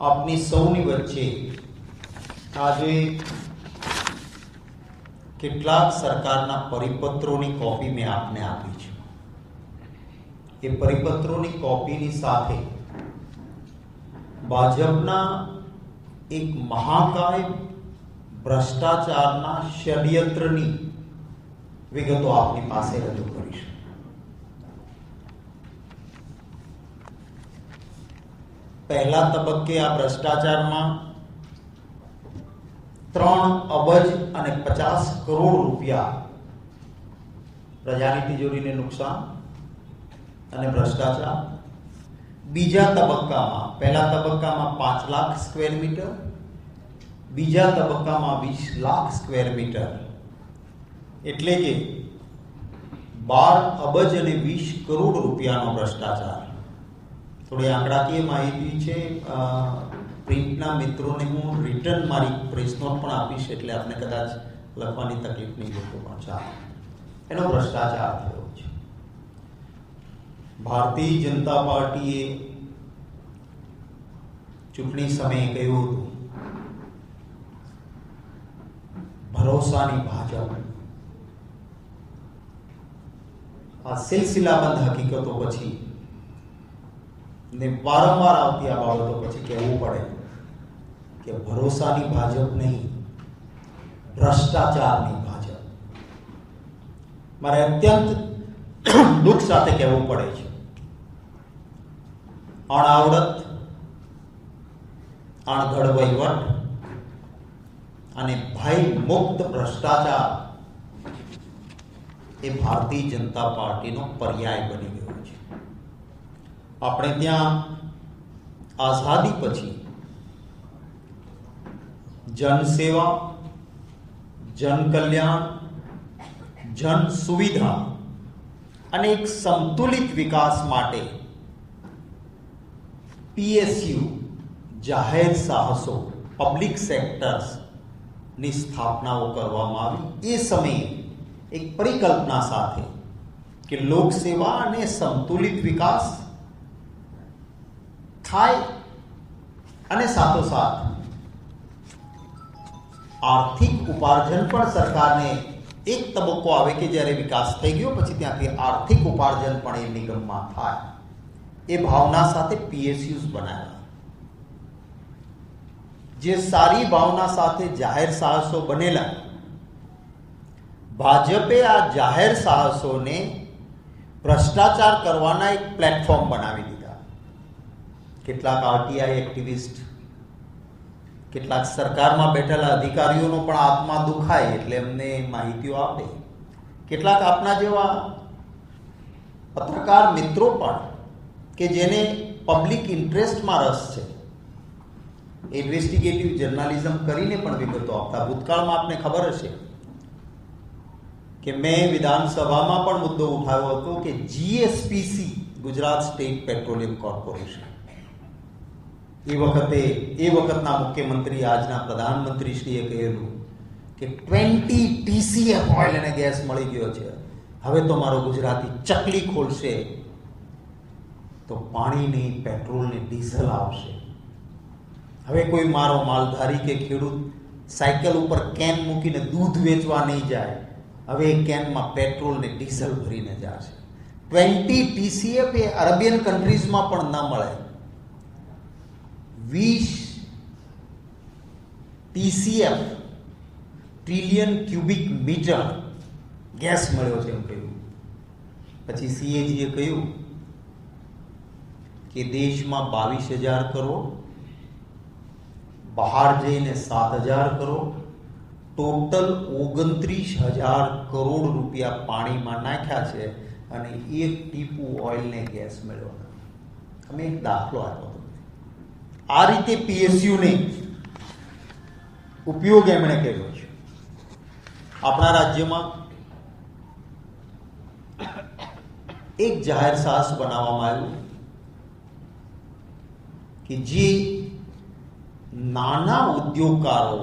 આપની સૌની વચ્ચે આજે કેટલાક સરકારના પરિપત્રોની કોપી મેં આપને આપી છે. એ પરિપત્રોની કોપીની સાથે ભાજપના એક મહાકાય ભ્રષ્ટાચારના ષડયંત્રની વિગતો આપની પાસે રજૂ કરીશ. પહેલા તબક્કે આ ભ્રષ્ટાચારમાં ત્રણ અબજ અને પચાસ કરોડ રૂપિયા પ્રજાની તિજોરીને નુકસાન અને ભ્રષ્ટાચાર. બીજા તબક્કામાં, પહેલા તબક્કામાં પાંચ લાખ સ્ક્વેર મીટર, બીજા તબક્કામાં વીસ લાખ સ્ક્વેર મીટર. એટલે કે બાર અબજ અને વીસ કરોડ રૂપિયાનો ભ્રષ્ટાચાર. થોડી આંકડાકીય માહિતી છે. પ્રિન્ટના મિત્રોને હું રિટર્ન મારી પ્રેસ નોટ પણ આપીશ એટલે આપને કદાચ લખવાની તકલીફ નહીં લોકો પણ ચાલે. એનો ભ્રષ્ટાચાર થયો છે. ભારતીય જનતા પાર્ટીએ ચૂંટણી સમયે કહ્યું હતું, ભરોસાની ભાજપ. આ સિલસિલાબંધ હકીકતો પછી ને વારંવાર આવતી આ બાબતો પછી કહેવું પડે કે ભરોસાની ભાજપ નહીં, ભ્રષ્ટાચારની ભાજપ. મારે અત્યંત દુઃખ સાથે કહેવું પડે છે. અણાવડત અણઘડ વહીવટ અને ભય મુક્ત ભ્રષ્ટાચાર એ ભારતીય જનતા પાર્ટીનો પર્યાય બની ગયો છે. આપણે ત્યાં આઝાદી પછી જનસેવા જન કલ્યાણ જન સુવિધા અને એક સંતુલિત વિકાસ માટે પીએસયુ જાહેર સાહસો પબ્લિક સેક્ટર્સની સ્થાપનાઓ કરવામાં આવી. એ સમયે એક પરિકલ્પના સાથે કે લોકસેવા અને સંતુલિત વિકાસ થાય અને સાથોસાથ આર્થિક ઉપાર્જન પણ સરકારને એક તબક્કો આવે કે જ્યારે વિકાસ થઈ ગયો પછી ત્યાંથી આર્થિક ઉપાર્જન પણ એ નિગમમાં થાય। એ ભાવના સાથે પીએસયુઝ બનાવ્યા। જે સારી ભાવના સાથે જાહેર સાહસો બનેલા, ભાજપે આ જાહેર સાહસોને ભ્રષ્ટાચાર કરવાના એક પ્લેટફોર્મ બનાવી દીધા. કેટલાક આરટીઆઈ એક્ટિવિસ્ટ કેટલાક સરકારમાં બેઠેલા અધિકારીઓનો પણ આત્મા દુખાય એટલે એમને માહિતીઓ આપે. કેટલાક આપના જેવા પત્રકાર મિત્રો પણ કે જેને પબ્લિક ઇન્ટરેસ્ટમાં રસ છે ઇન્વેસ્ટિગેટિવ જર્નાલિઝમ કરીને પણ વિગતો આપતા. ભૂતકાળમાં આપને ખબર હશે કે મેં વિધાનસભામાં પણ મુદ્દો ઉઠાવ્યો હતો કે GSPC Gujarat state petroleum corporation. એ વખતે, એ વખતના મુખ્યમંત્રી, આજના પ્રધાનમંત્રીશ્રીએ કહેલું કે ટ્વેન્ટી ટીસીએફ ઓઇલ અને ગેસ મળી ગયો છે. હવે તો મારો ગુજરાતી ચકલી ખોલશે. તો પાણી નહીં પેટ્રોલ ને ડીઝલ આવશે. હવે કોઈ મારો માલધારી કે ખેડૂત સાયકલ ઉપર કેન મૂકીને દૂધ વેચવા નહીં જાય, હવે એ કેનમાં પેટ્રોલ ને ડીઝલ ભરીને જશે. ટ્વેન્ટી ટીસીએફ એ અરેબિયન કન્ટ્રીઝમાં પણ ન મળે. વીસ TCF trillion cubic metre gas મળ્યો છે એમ કહ્યું. પછી સીએજીએ કહ્યું કે દેશમાં બાવીસ હજાર કરો બહાર જઈને સાત હજાર કરો ટોટલ ઓગણત્રીસ હજાર કરોડ રૂપિયા પાણીમાં નાખ્યા છે અને એક ટીપુ ઓઇલને ગેસ મેળવ્યો. અમે એક દાખલો આપ્યો હતો. આ રીતે પીએસયુને ઉપયોગ એમણે કર્યો છે. આપણા રાજ્યમાં એક જાહેર સાહસ બનાવવામાં આવ્યું કે જે નાના ઉદ્યોગકારો,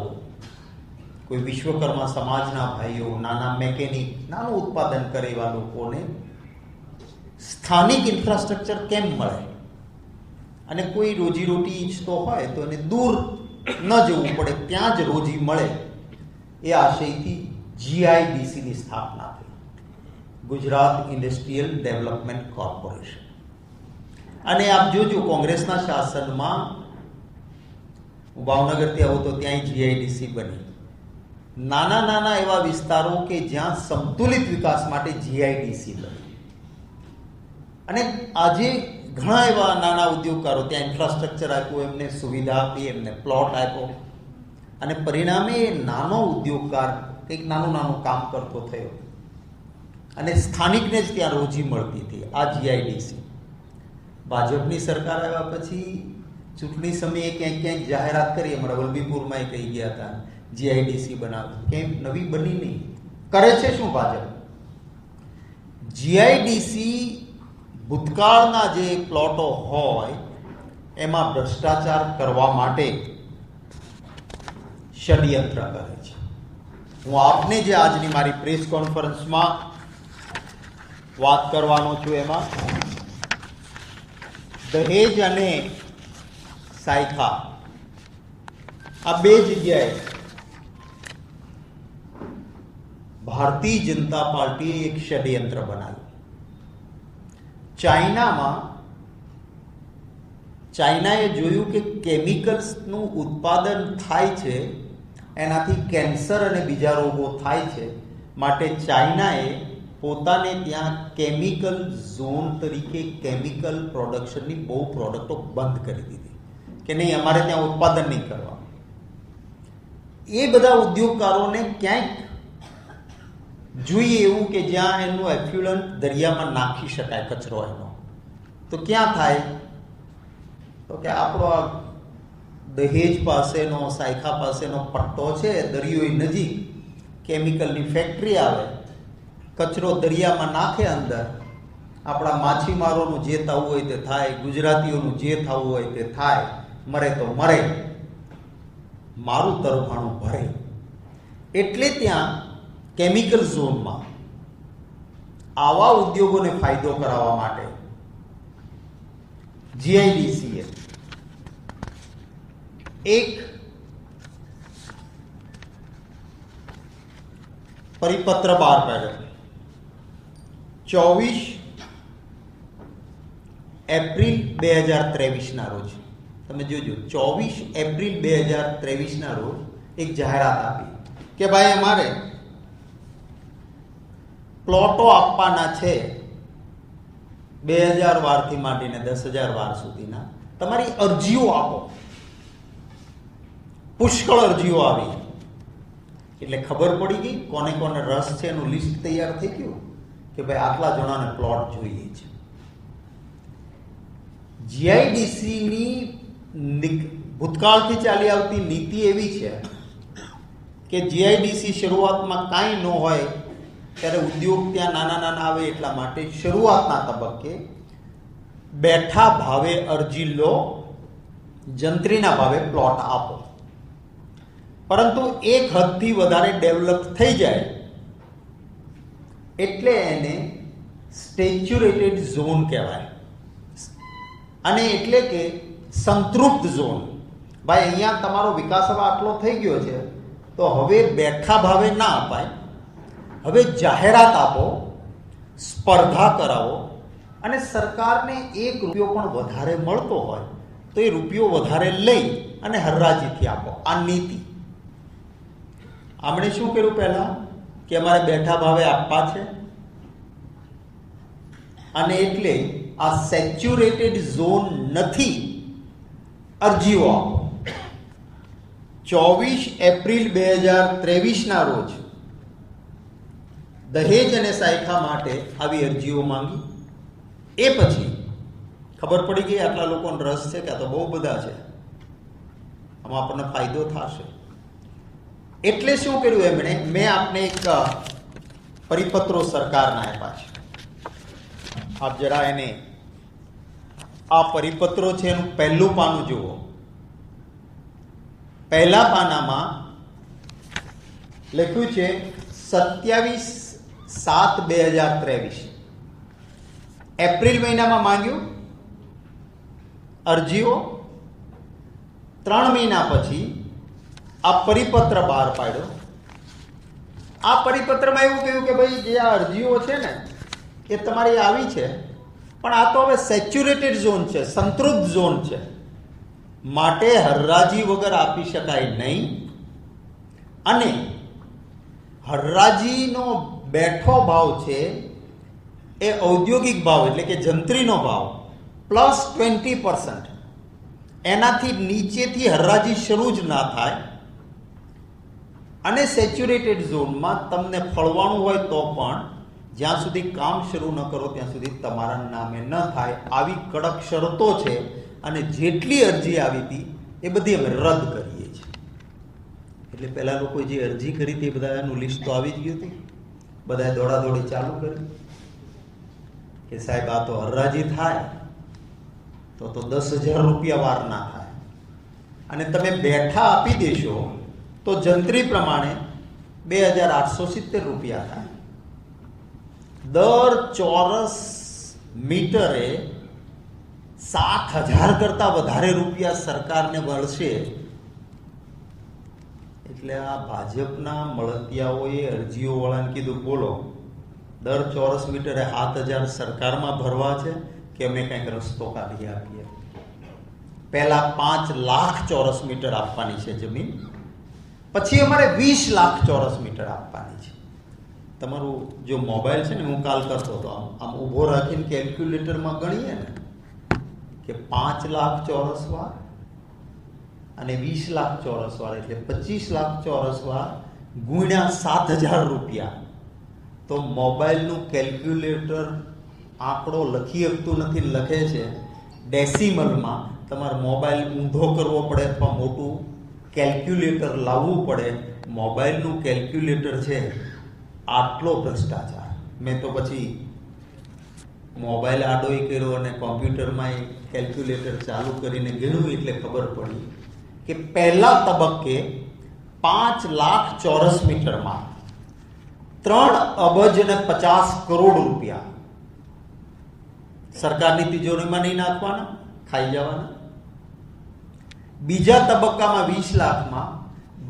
કોઈ વિશ્વકર્મા સમાજના ભાઈઓ, નાના મેકેનિક નાનું ઉત્પાદન કરે એવા લોકોને સ્થાનિક ઇન્ફ્રાસ્ટ્રક્ચર કેમ મળે? અને કોઈ રોજીરોટી ઈચ્છતો હોય તો એને દૂર ન જવું પડે, ત્યાં જ રોજી મળે એ આશયથી જીઆઈડીસીની સ્થાપના થઈ. Gujarat industrial development corporation. અને આપ જોજો કોંગ્રેસના શાસનમાં, હું ભાવનગરથી આવું તો ત્યાંય જીઆઈડીસી બની. નાના નાના એવા વિસ્તારો કે જ્યાં સંતુલિત વિકાસ માટે જીઆઈડીસી બની. અને આજે ઘણા એવા નાના ઉદ્યોગકારો ત્યાં ઇન્ફ્રાસ્ટ્રક્ચર આપ્યું, એમને સુવિધા આપી, એમને પ્લોટ આપ્યો. અને પરિણામે એ નાનો ઉદ્યોગકાર કંઈક નાનું નાનું કામ કરતો થયો. અને સ્થાનિકને જ ત્યાં રોજી મળતી હતી, આ જીઆઈડીસી ભાજપની સરકાર આવ્યા પછી ચૂંટણી સમયે ક્યાંક ક્યાંક જાહેરાત કરી હમણાં વલભીપુરમાં એ કહી ગયા હતા જીઆઈડીસી બનાવ. કેમ? નવી બની નહીં. કરે છે શું ભાજપ? જીઆઈડીસી ભૂતકાળના જે પ્લોટો હોય, એમાં ભ્રષ્ટાચાર કરવા માટે ષડયંત્ર કરે છે. હું આપને જે આજની મારી પ્રેસ કોન્ફરન્સમાં વાત કરવાનો છું એમાં, દહેજ અને સાયખા, આ બે જગ્યાએ ભારતીય જનતા પાર્ટીએ એક ષડયંત્ર બનાવ્યું. ચાઇનામાં ચાઇનાએ જોયું કે કેમિકલ્સનું ઉત્પાદન થાય છે, એનાથી કેન્સર અને બીજા રોગો થાય છે, માટે ચાઇનાએ પોતાને ત્યાં કેમિકલ ઝોન તરીકે કેમિકલ પ્રોડક્શનની બહુ પ્રોડક્ટો બંધ કરી દીધી કે નહીં, અમારે ત્યાં ઉત્પાદન નહીં કરવા એ બધા ઉદ્યોગકારોને ક્યાંક જોઈએ એવું કે જ્યાં એનું એફ્યુલન્ટ દરિયામાં નાખી શકાય, કચરો એનો. તો ક્યાં થાય? તો કે આપણો આ દહેજ પાસેનો, સાયખા પાસેનો પટ્ટો છે દરિયો નજીક કેમિકલની ફેક્ટરી આવે. કચરો દરિયામાં નાખે અંદર. આપણા માછીમારોનું જે થવું હોય તે થાય, ગુજરાતીઓનું જે થવું હોય તે થાય. મરે તો મરે. મારું તરફાણું ભરે. એટલે ત્યાં કેમિકલ ઝોનમાં આવા ઉદ્યોગોને ફાયદો કરાવવા માટે જીઆઈડીસીએ એક પરિપત્ર બહાર પાડ્યો. ચોવીસ એપ્રિલ બે હજાર ત્રેવીસના રોજ. તમે જોજો, ચોવીસ એપ્રિલ બે હજાર ત્રેવીસના રોજ એક જાહેરાત આપી કે ભાઈ અમારે પ્લોટો આપવાના છે. બે હજાર વારથી માંડીને દસ હજાર વાર સુધીના. તમારી અરજીઓ આપો. પુષ્કળ અરજીઓ આવી. એટલે ખબર પડી ગઈ કોને કોને રસ છે એનું લિસ્ટ તૈયાર થઈ ગયું કે ભાઈ આટલા જણાને પ્લોટ જોઈએ છે. જીઆઈડીસીની ભૂતકાળથી ચાલી આવતી નીતિ એવી છે કે જીઆઈડીસી શરૂઆતમાં કાંઈ ન હોય ત્યારે ઉદ્યોગ ત્યાં નાના નાના આવે એટલા માટે શરૂઆતના તબક્કે બેઠા ભાવે અરજી લો, જંત્રીના ભાવે પ્લોટ આપો. પરંતુ એક હદથી વધારે ડેવલપ થઈ જાય એટલે એને સ્ટેચ્યુરેટેડ ઝોન કહેવાય. અને એટલે કે સંતૃપ્ત ઝોન ભાઈ, અહીંયા તમારો વિકાસ આટલો થઈ ગયો છે, તો હવે બેઠા ભાવે ના અપાય. હવે જાહેરાત આપો, સ્પર્ધા કરાવો અને સરકારને એક રૂપિયો પણ વધારે મળતો હોય તો એ રૂપિયો વધારે લઈ અને હરરાજીથી આપો. આ નીતિ. આમણે શું કર્યું પહેલાં? કે અમારે બેઠા ભાવે આપવા છે. અને એટલે આ સેચ્યુરેટેડ ઝોન નથી, અરજીઓ આપો. ચોવીસ એપ્રિલ બે હજાર ત્રેવીસના રોજ દહેજ અને સાયખા માટે આવી અરજીઓ માંગી. એ પછી ખબર પડી ગઈ આટલા લોકોને રસ છે કે આ તો બહુ બધા છે. આમાં આપણને ફાયદો થશે. એટલે શું કર્યું એમણે? મેં આપને એક પરિપત્રો સરકારના આપ્યા છે. આપ જરા એને આ પરિપત્રો છે એનું પહેલું પાનું જુઓ. પહેલા પાનામાં લખ્યું છે, સત્યાવીસ સાત બે હજાર ત્રેવીસ. એપ્રિલ મહિનામાં માંગ્યું? અરજીઓ? ત્રણ મહિના પછી આ પરિપત્ર બહાર પાડ્યો. આ પરિપત્રમાં એવું કહ્યું કે ભાઈ જે આ અરજીઓ છે ને, એ તમારી આવી છે, પણ આ તો હવે સેચ્યુરેટેડ ઝોન છે, સંતૃપ્ત ઝોન છે. માટે હરરાજી વગર આપી શકાય નહીં. અને હરરાજીનો બેઠો ભાવ છે એ ઔદ્યોગિક ભાવ, એટલે કે જંત્રીનો ભાવ પ્લસ ટ્વેન્ટી પર્સન્ટ એનાથી નીચેથી હરરાજી શરૂ જ ના થાય. અને સેચ્યુરેટેડ ઝોનમાં તમને ફળવાનું હોય તો પણ જ્યાં સુધી કામ શરૂ ન કરો ત્યાં સુધી તમારા નામે ન થાય. આવી કડક શરતો છે અને જેટલી અરજી આવી હતી એ બધી અમે રદ કરીએ છીએ. એટલે પહેલાં લોકોએ જે અરજી કરી હતી એ બધાનું લિસ્ટ તો આવી જ ગયું હતું. બધાએ દોડાદોડી ચાલુ કરી. કે સાહેબ, આ તો હરરાજી થાય, તો તો દસ હજાર રૂપિયા વાર ના થાય. અને તમે બેઠા આપી દેશો, તો જંત્રી પ્રમાણે બે હજાર આઠસો સિત્તેર રૂપિયા થાય. દર ચોરસ મીટરે સાત હજાર કરતાં વધારે રૂપિયા સરકારને વળશે એટલે આ ભાજપના મળતિયાઓએ અરજીઓ વાળાને કીધું, બોલો, દર ચોરસ મીટરે સાત હજાર સરકારમાં ભરવા છે કે અમે કંઈક રસ્તો કાઢી આપીએ? પહેલા પાંચ લાખ ચોરસ મીટર આપવાની છે જમીન, પછી અમારે વીસ લાખ ચોરસ મીટર આપવાની છે. તમારું જો મોબાઈલ છે ને, હું કાલ કરતો હતો, આમ આમ ઊભો રાખીને કેલ્ક્યુલેટરમાં ગણીએ ને, કે પાંચ લાખ ચોરસ વાર અને વીસ લાખ ચોરસ વાર એટલે પચીસ લાખ ચોરસ વાર ગુણ્યા સાત હજાર રૂપિયા. તો મોબાઈલનું કેલ્ક્યુલેટર આંકડો લખી શકતું નથી લખે છે. ડેસિમલમાં તમારે મોબાઈલ ઊંધો કરવો પડે અથવા મોટું કેલ્ક્યુલેટર લાવવું પડે. મોબાઈલનું કેલ્ક્યુલેટર છે આટલો ભ્રષ્ટાચાર. મેં તો પછી મોબાઈલ આડોય કર્યો અને કોમ્પ્યુટરમાં એ કેલ્ક્યુલેટર ચાલુ કરીને ગણ્યું એટલે ખબર પડી. કે પહેલા તબક્કે પાંચ લાખ ચોરસ મીટરમાં ત્રણ અબજ અને પચાસ કરોડ રૂપિયા સરકારની તિજોરીમાં નહીં નાખવાના, ખાઈ જવાના. બીજા તબક્કામાં વીસ લાખમાં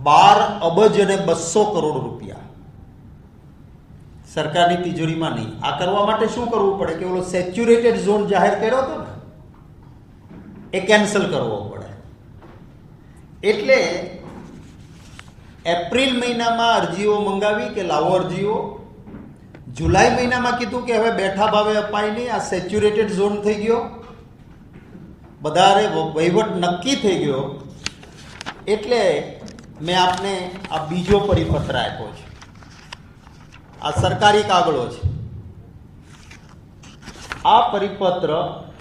બાર અબજ અને બસો કરોડ રૂપિયા. સરકારની તિજોરીમાં નહીં. આ કરવા માટે શું કરવું પડે કે ઓલો સેચ્યુરેટેડ ઝોન જાહેર કર્યો હતો ને? એ કેન્સલ કરવો પડે. એટલે એપ્રિલ મહિનામાં અરજીઓ મંગાવી કે લાવો અરજીઓ? જુલાઈ મહિનામાં કીધું કે હવે બેઠા ભાવે અપાય નહીં, આ સેચ્યુરેટેડ ઝોન થઈ ગયો. બધારે વહીવટ નક્કી થઈ ગયો. એટલે મેં આપને આ બીજો પરિપત્ર આપ્યો છે. આ સરકારી કાગળો છે. આ પરિપત્ર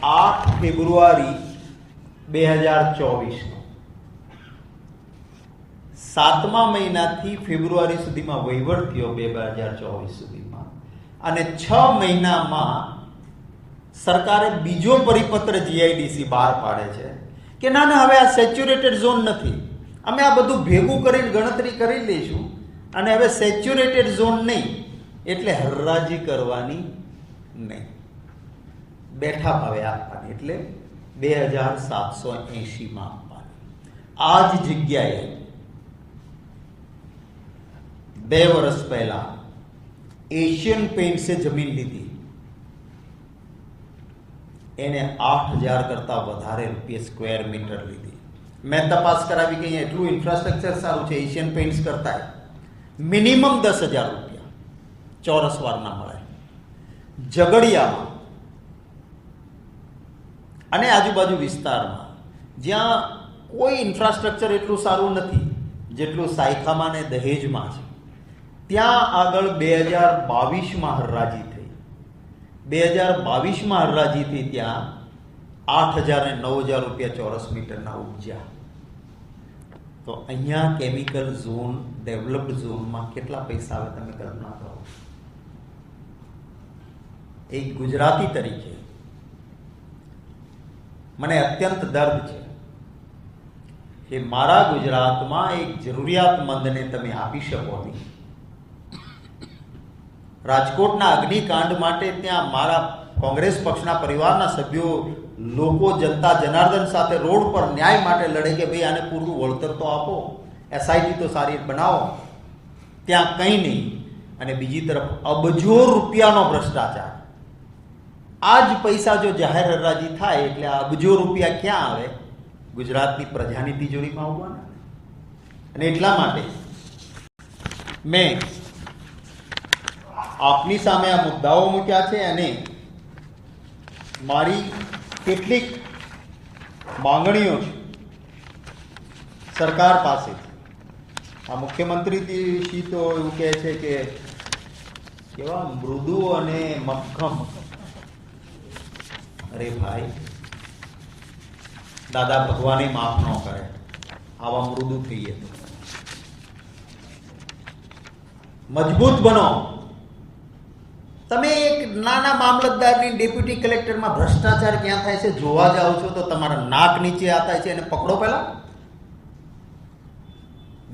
આઠ ફેબ્રુઆરી બે હજાર ચોવીસનો. સાતમા મહિનાથી ફેબ્રુઆરી સુધીમાં વહીવટ થયો બે હજાર ચોવીસ સુધીમાં. અને છ મહિનામાં સરકારે બીજો પરિપત્ર જીઆઈડીસી બહાર પાડે છે કે ના ના, હવે આ સેચ્યુરેટેડ ઝોન નથી. અમે આ બધું ભેગું કરીને ગણતરી કરી લઈશું અને હવે સેચ્યુરેટેડ ઝોન નહીં, એટલે હરરાજી કરવાની નહીં. બેઠા ભાવે આપવાની, એટલે બે હજાર સાતસો એંશીમાં આપવાની. આ જ જગ્યાએ બે વર્ષ પહેલા એશિયન પેઇન્ટ્સે જમીન લીધી. એને આઠ હજાર કરતાં વધારે રૂપિયા સ્ક્વેર મીટર લીધી. મેં તપાસ કરાવી કે એટલું ઇન્ફ્રાસ્ટ્રક્ચર સારું છે, એશિયન પેન્ટ્સ કરતાં મિનિમમ દસ હજાર રૂપિયા ચોરસ વારના મળે. ઝઘડિયામાં અને આજુબાજુ વિસ્તારમાં જ્યાં કોઈ ઇન્ફ્રાસ્ટ્રક્ચર એટલું સારું નથી, જેટલું સાયખામાં ને દહેજમાં છે. ત્યાં આગળ બે હજાર બાવીસમાં હરરાજી થઈ. બે હજાર બાવીસમાં હરરાજી થઈ ત્યાં આઠ હજાર ને નવ હજાર રૂપિયા ચોરસ મીટરના ઉપજ્યા તો અહીંયા કેમિકલ ઝોન, ડેવલપ્ડ ઝોનમાં કેટલા પૈસા આવે તમે કલ્પના કરો. એક ગુજરાતી તરીકે. મને અત્યંત દર્દ છે કે મારા ગુજરાતમાં એક જરૂરિયાતમંદને તમે આપી શકો નહીં. રાજકોટના અગ્નિકાંડ માટે ત્યાં મારા કોંગ્રેસ પક્ષના પરિવારના સભ્યો, લોકો, જનતા, જનાર્દન સાથે રોડ પર ન્યાય માટે લડે કે ભાઈ આને પૂરું વળતર તો આપો. એસઆઈટી તો સારી બનાવો. ત્યાં કંઈ નહીં. અને બીજી તરફ અબજો રૂપિયાનો ભ્રષ્ટાચાર. આ જ પૈસા જો જાહેર હરાજી થાય એટલે આ અબજો રૂપિયા ક્યાં આવે? ગુજરાતની પ્રજાની તિજોરીમાં આવવાના અને એટલા માટે મેં આપની સામે આ મુદ્દાઓ મૂક્યા છે અને મારી કેટલીક માંગણીઓ છે સરકાર પાસે આ મુખ્યમંત્રી તો એવું કહે છે કે કેવા મૃદુ અને મક્ખમ અરે ભાઈ, દાદા ભગવાને માફ ન કરે. આવા મૃદુ થઈએ મજબૂત બનો. તમે એક નાના મામલતદારની ડેપ્યુટી કલેક્ટરમાં ભ્રષ્ટાચાર ક્યાં થાય છે જોવા જાઓ છો તો તમારા નાક નીચે આતા છે એને પકડો પહેલા.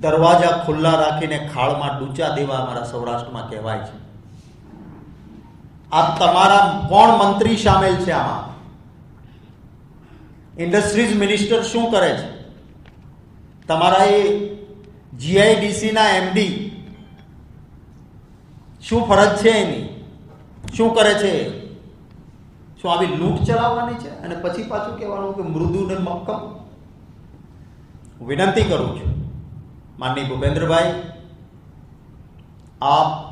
દરવાજા ખુલ્લા રાખીને ખાળમાં ડૂચા દેવા અમારા સૌરાષ્ટ્રમાં કહેવાય છે. આ તમારા કોણ મંત્રી સામેલ છે આમાં? ઇન્ડસ્ટ્રીઝ મિનિસ્ટર શું કરે છે? તમારા એ જીઆઈડીસી ના એમડી શું ફરજ છે એની? શું કરે છે? શું આવી લૂંટ ચલાવવાની છે? અને પછી પાછું કહેવાનું કે મૃદુ ને મક્કમ? વિનંતી કરું છું. માનની ભૂપેન્દ્રભાઈ, આપ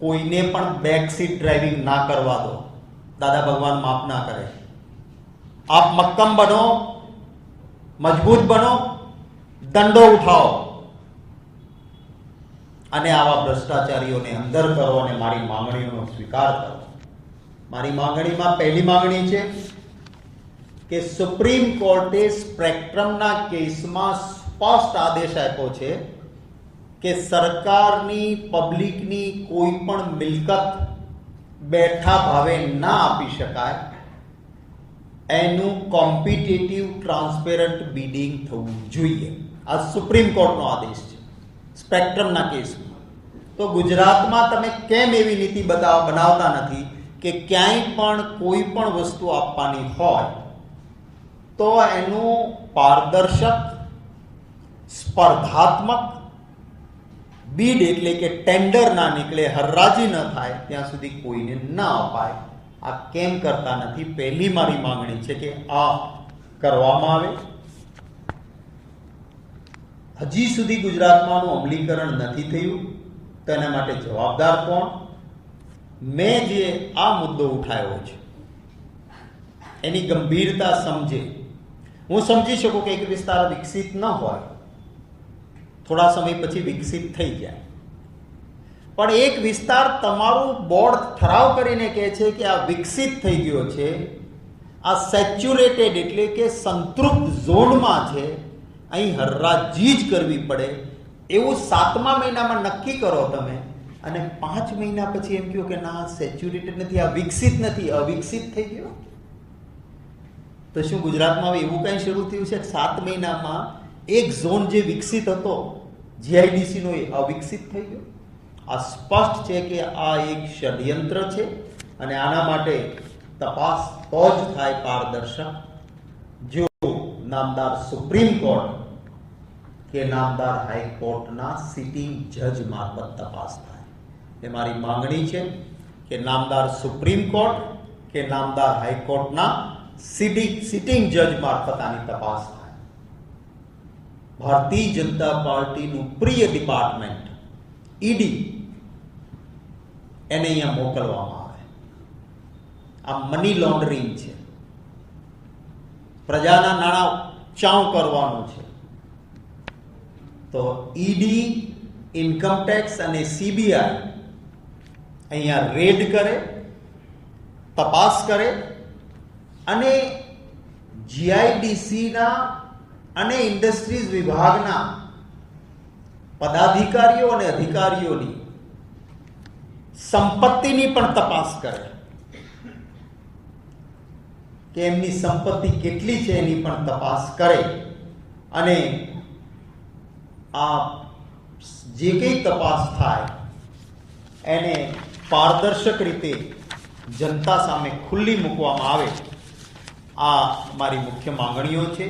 કોઈને પણ બેક સીટ ડ્રાઇવિંગ ના કરવા દો. દાદા ભગવાન માફ ના કરે. આપ મક્કમ બનો, મજબૂત બનો, દંડો ઉઠાવો. અને આવા ભ્રષ્ટાચારીઓને અંદર કરો અને મારી માંગણીઓનો સ્વીકાર કરો. મારી માંગણીમાં પહેલી માંગણી છે કે સુપ્રીમ કોર્ટે સ્પેક્ટ્રમના કેસમાં સ્પષ્ટ આદેશ આપ્યો છે કે સરકારની પબ્લિકની કોઈ પણ મિલકત બેઠા ભાવે ના આપી શકાય. એનું કોમ્પિટેટિવ ટ્રાન્સપેરન્ટ બિડિંગ થવું જોઈએ. આ સુપ્રીમ કોર્ટનો આદેશ સ્પેક્ટ્રમના કેસમાં તો ગુજરાતમાં તમે કેમ એવી નીતિ બતાવ બનાવતા નથી કે ક્યાંય પણ કોઈ પણ વસ્તુ આપવાની હોય, તો એનું પારદર્શક, સ્પર્ધાત્મક, બીડ એટલે કે ટેન્ડર ના નીકળે હરરાજી ન થાય, ત્યાં સુધી કોઈને ન અપાય. આ કેમ કરતા નથી? પહેલી મારી માંગણી છે કે આ કરવામાં આવે. હજી સુધી ગુજરાતમાં અમલીકરણ નથી થયું. તેના માટે જવાબદાર કોણ? મેં જે આ મુદ્દો ઉઠાવ્યો છે, એની ગંભીરતા સમજે. હું સમજી શકું કે એક વિસ્તાર વિકસિત ન હોય. થોડા સમય પછી વિકસિત થઈ જાય પણ એક વિસ્તાર તમારું બોર્ડ ઠરાવ કરીને કહે છે કે આ વિકસિત થઈ ગયો છે. આ સેચ્યુરેટેડ એટલે કે સંતૃપ્ત ઝોનમાં છે. અહીં હરરાજી જ કરવી પડે, એવું સાતમા મહિનામાં નક્કી કરો તમે. અને પાંચ મહિના પછી એમ કહો કે ના સેચ્યુરેટેડ નથી, આ વિકસિત નથી. અવિકસિત થઈ ગયો. તો શું ગુજરાતમાં હવે એવું કંઈ શરૂ થયું છે? સાત મહિનામાં એક ઝોન જે વિકસિત હતો જીઆઈડીસી નો એ અવિકસિત થઈ ગયો. આ સ્પષ્ટ છે કે આ એક ષડયંત્ર છે અને આના માટે તપાસ તો જ થાય પારદર્શક. જો નામદાર સુપ્રીમ કોર્ટ કે નામદાર હાઈકોર્ટના સિટિંગ જજ મારફત તપાસ થાય. એ મારી માંગણી છે કે નામદાર સુપ્રીમ કોર્ટ કે નામદાર હાઈકોર્ટના સિટિંગ જજ મારફત આની તપાસ થાય. ભારતીય જનતા પાર્ટીનું પ્રિય ડિપાર્ટમેન્ટ ઈડી એને અહીંયા મોકલવામાં આવે. આ મની લોન્ડરિંગ છે. પ્રજાના નાણાં ચાઉ કરવાનું છે. તો ઈડી ઇન્કમટેક્સ અને સીબીઆઈ અહીંયા રેડ કરે, તપાસ કરે અને જીઆઈડીસીના અને ઇન્ડસ્ટ્રીઝ વિભાગના પદાધિકારીઓ અને અધિકારીઓની સંપત્તિની પણ તપાસ કરે. કે એમની સંપત્તિ કેટલી છે એની પણ તપાસ કરે. અને આ જે કંઈ તપાસ થાય, એને પારદર્શક રીતે જનતા સામે ખુલ્લી મૂકવામાં આવે, આ મારી મુખ્ય માંગણીઓ છે.